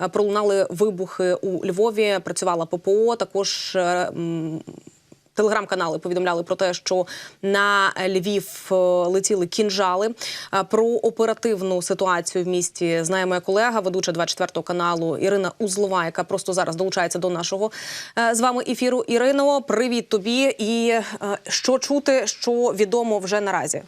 е, пролунали вибухи у Львові. Працювала ППО. Також е, Телеграм-канали повідомляли про те, що на Львів е, летіли кінжали. Про оперативну ситуацію в місті знає моя колега, ведуча 24 каналу Ірина Узлова, яка просто зараз долучається до нашого з вами ефіру. Ірино, привіт тобі! І що чути, що відомо вже наразі?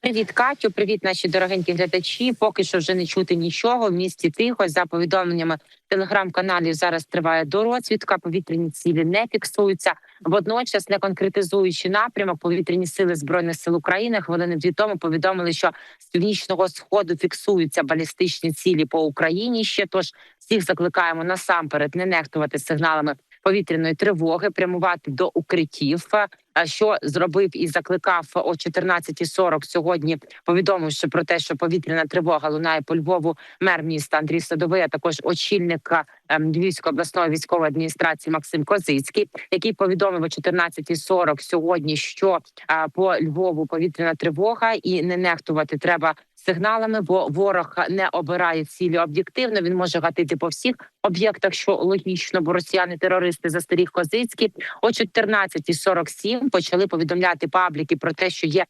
Привіт, Катю. Привіт, наші дорогенькі глядачі. Поки що вже не чути нічого. В місті тихо за повідомленнями телеграм-каналів. Зараз триває дорозвідка. Повітряні цілі не фіксуються. Водночас, не конкретизуючи напрямок, повітряні сили збройних сил України хвилини дві тому повідомили, що з північного сходу фіксуються балістичні цілі по Україні. Ще тож всіх закликаємо насамперед не нехтувати сигналами повітряної тривоги, прямувати до укриттів. Що зробив і закликав о 14.40 сьогодні, повідомивши про те, що повітряна тривога лунає по Львову мер міста Андрій Садовий, а також очільник ем, Львівської обласної військової адміністрації Максим Козицький, який повідомив о 14.40 сьогодні, що по Львову повітряна тривога, і не нехтувати треба сигналами, бо ворог не обирає цілі об'єктивно. Він може гатити по всіх об'єктах, що логічно, бо росіяни-терористи застеріг Козицький. О 14.47 почали повідомляти пабліки про те, що є.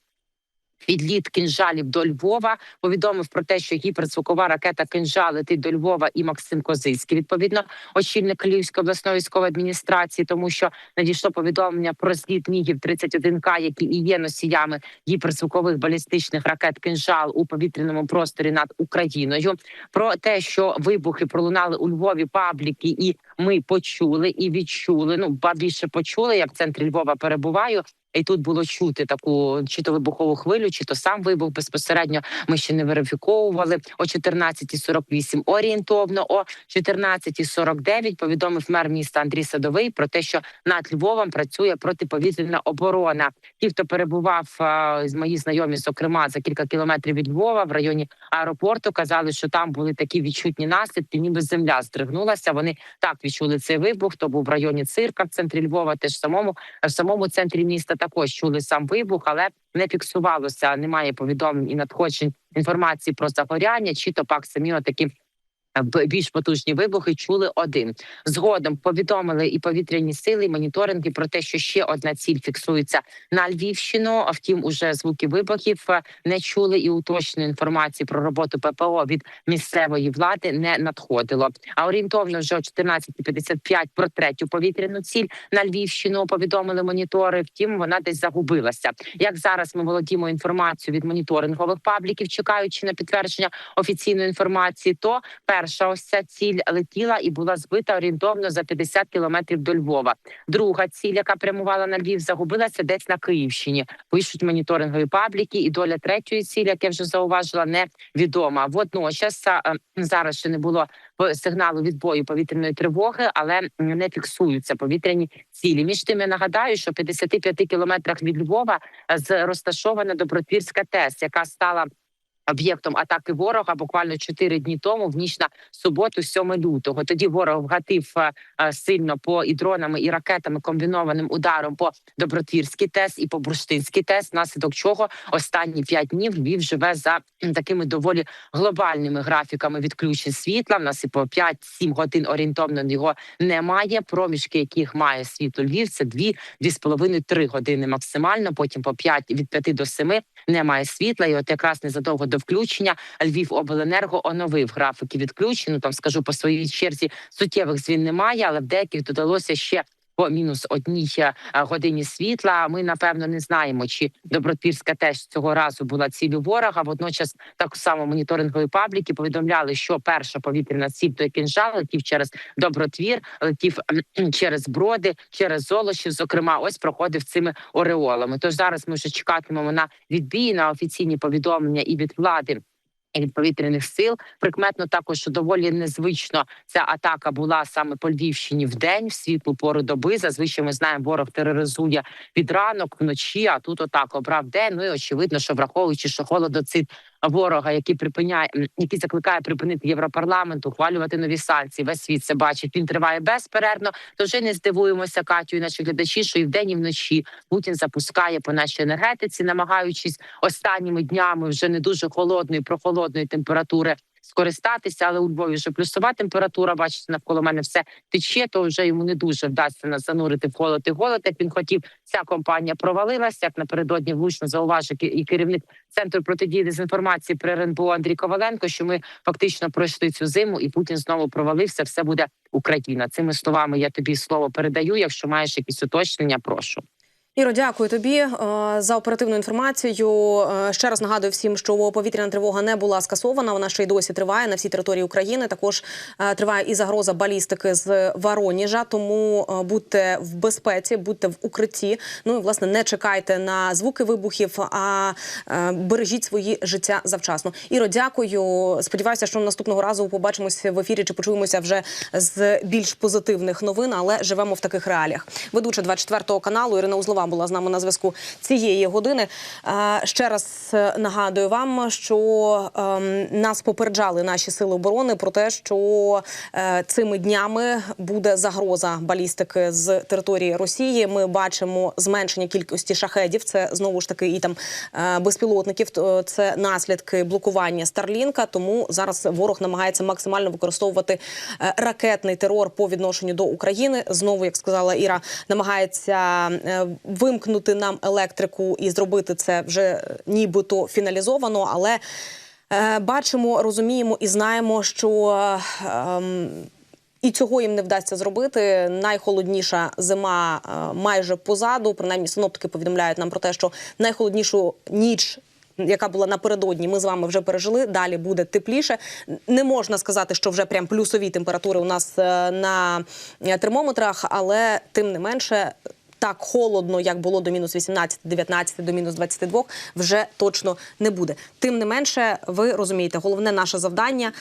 Підліт кінжалів до Львова повідомив про те, що гіперзвукова ракета «Кинжал» летить до Львова і Максим Козицький. Відповідно, очільник Львівської обласної військової адміністрації, тому що надійшло повідомлення про зліт мігів 31 к які і є носіями гіперзвукових балістичних ракет «Кинжал» у повітряному просторі над Україною. Про те, що вибухи пролунали у Львові пабліки, і ми почули і відчули. Ну ба більше почули. Я в центрі Львова перебуваю. І тут було чути таку чи то вибухову хвилю, чи то сам вибух безпосередньо. Ми ще не верифіковували о 14.48 орієнтовно. О 14.49 повідомив мер міста Андрій Садовий про те, що над Львовом працює протиповітряна оборона. Ті, хто перебував з мої знайомі, зокрема за кілька кілометрів від Львова в районі аеропорту, казали, що там були такі відчутні наслідки, ніби земля здригнулася. Вони так відчули цей вибух. То був в районі цирка в центрі Львова, теж самому в самому центрі міста також чули сам вибух, але не фіксувалося. Немає повідомлень і надходжень інформації про загоряння, чи то пак самі такі. Більш потужні вибухи чули один. Згодом повідомили і повітряні сили, і моніторинги про те, що ще одна ціль фіксується на Львівщину. А втім, уже звуки вибухів е, не чули і уточної інформації про роботу ППО від місцевої влади не надходило. А орієнтовно вже о 14.55 про третю повітряну ціль на Львівщину повідомили монітори. Втім, вона десь загубилася. Як зараз ми володіємо інформацією від моніторингових пабліків, чекаючи на підтвердження офіційної інформації, то перша ось ця ціль летіла і була збита орієнтовно за 50 кілометрів до Львова. Друга ціль, яка прямувала на Львів, загубилася десь на Київщині. Пишуть моніторингові пабліки, і доля третьої цілі, як я вже зауважила, невідома. Водночас е, зараз ще не було сигналу відбою повітряної тривоги, але не фіксуються повітряні цілі. Між тим я нагадаю, що в 55 кілометрах від Львова е, розташована Добротвірська ТЕС, яка стала об'єктом атаки ворога буквально чотири дні тому, в ніч на суботу, 7 лютого. Тоді ворог вгатив е, е, сильно по і дронами, і ракетами комбінованим ударом по Добротвірській ТЕС і по Бурштинській ТЕС, внаслідок чого останні п'ять днів Львів живе за такими доволі глобальними графіками відключень світла. В нас і по 5-7 годин орієнтовно його немає. Проміжки, яких має світло Львів, це 2-2,5-3 години максимально. Потім по 5 від 5 до 7 немає світла. І от якраз незадовго до включення Львів обленерго оновив графіки відключень. Ну там скажу по своїй черзі суттєвих звін немає, але в деяких додалося ще. По мінус одній е, годині світла. Ми напевно не знаємо, чи Добротвірська теж цього разу була цілю ворога. Водночас так само моніторингові пабліки повідомляли, що перша повітряна той кінжал летів через Добротвір, летів через броди, через золочів. Зокрема, ось проходив цими ореолами. Тож зараз ми вже чекатимемо на відбій на офіційні повідомлення і від влади. Повітряних сил прикметно також що доволі незвично ця атака була саме по Львівщині в день, в світлу пору доби. Зазвичай ми знаємо, ворог тероризує від ранок вночі. А тут отак обрав день. Ну і очевидно, що враховуючи, що холодоцит ворога, який припиняє, який закликає припинити європарламент, ухвалювати нові санкції. Весь світ це бачить. Він триває безперервно. То вже не здивуємося, Катю, і наші глядачі, що і вдень, і вночі Путін запускає по нашій енергетиці, намагаючись останніми днями вже не дуже холодної, прохолодної температури скористатися. Але у Львові вже плюсова температура. Бачите, навколо мене все тече, то вже йому не дуже вдасться нас занурити в холод і голод. Як він хотів, ця компанія провалилася. Як напередодні влучно зауважив і керівник центру протидії дезінформації при РНБО Андрій Коваленко, що ми фактично пройшли цю зиму, і Путін знову провалився. Все буде Україна. Цими словами я тобі слово передаю. Якщо маєш якісь уточнення, прошу. Іро, дякую тобі е, за оперативну інформацію. Е, Ще раз нагадую всім, що повітряна тривога не була скасована. Вона ще й досі триває на всій території України. Також е, триває і загроза балістики з Вороніжа. Тому будьте в безпеці, будьте в укритті. Ну і власне не чекайте на звуки вибухів, а бережіть свої життя завчасно. Іро, дякую. Сподіваюся, що наступного разу побачимося в ефірі чи почуємося вже з більш позитивних новин, але живемо в таких реаліях. Ведуча 24 каналу Ірина Узлова була з нами на зв'язку цієї години. Ще раз е, нагадую вам, що ем, нас попереджали наші сили оборони про те, що е, цими днями буде загроза балістики з території Росії. Ми бачимо зменшення кількості шахедів. Це знову ж таки і там е, безпілотників. Це наслідки блокування Старлінка. Тому зараз ворог намагається максимально використовувати ракетний терор по відношенню до України. Знову, як сказала Іра, намагається вимкнути нам електрику і зробити це вже е, нібито фіналізовано, але е, бачимо, розуміємо і знаємо, що. е, ем, і цього їм не вдасться зробити. Найхолодніша зима е, майже позаду. Принаймні, синоптики повідомляють нам про те, що найхолоднішу ніч. Яка була напередодні, ми з вами вже пережили. Далі буде тепліше. Не можна сказати, що вже прям плюсові температури у нас е, на е, термометрах, але тим не менше. Так холодно, як було до мінус 18, 19, до мінус 22, вже точно не буде. Тим не менше, ви розумієте, головне наше завдання.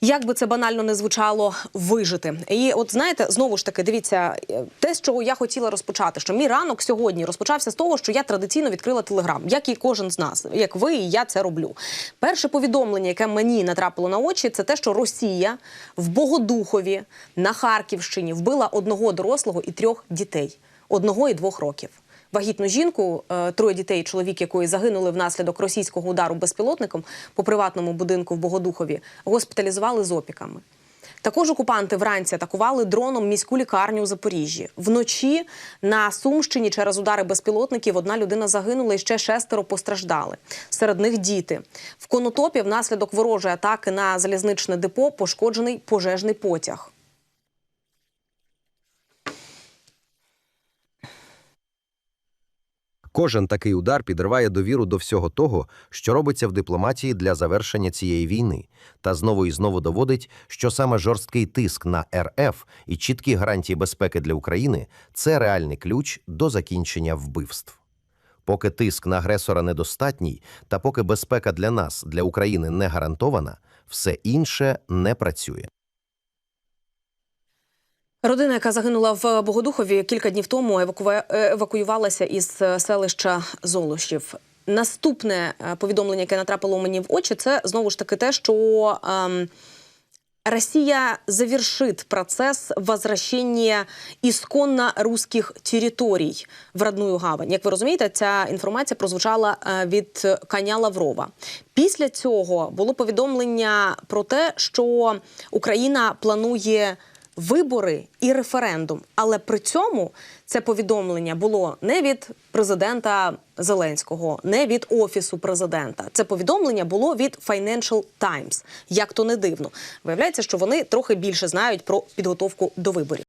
Як би це банально не звучало, вижити. І от знаєте, знову ж таки, дивіться, е, те, з чого я хотіла розпочати, що мій ранок сьогодні розпочався з того, що я традиційно відкрила телеграм, як і кожен з нас, як ви, і я це роблю. Перше повідомлення, яке мені натрапило на очі, це те, що Росія в Богодухові на Харківщині вбила одного дорослого і трьох дітей одного і двох років. Вагітну жінку, е, троє дітей, чоловік якої загинули внаслідок російського удару безпілотником по приватному будинку в Богодухові, госпіталізували з опіками. Також окупанти вранці атакували дроном міську лікарню у Запоріжжі. Вночі на Сумщині через удари безпілотників одна людина загинула і ще шестеро постраждали. Серед них діти. В Конотопі внаслідок ворожої атаки на залізничне депо пошкоджений пожежний потяг. Кожен такий удар підриває довіру до всього того, що робиться в дипломатії для завершення цієї війни, та знову і знову доводить, що саме жорсткий тиск на РФ і чіткі гарантії безпеки для України це реальний ключ до закінчення вбивств. Поки тиск на агресора недостатній, та поки безпека для нас, для України не гарантована, все інше не працює. Родина, яка загинула в Богодухові кілька днів тому, е, евакуювалася із е, селища Золощів. Наступне е, повідомлення, яке натрапило мені в очі, це знову ж таки те, що ем, Россия завершит процесс возвращения исконно русских территорий в родную гавань. Як ви розумієте, ця інформація прозвучала від Каня Лаврова. Після цього було повідомлення про те, що Україна планує вибори і референдум. Але при цьому це повідомлення було не від президента Зеленського, не від офісу президента. Це повідомлення було від Financial Times. Як то не дивно, виявляється, що вони трохи більше знають про підготовку до виборів.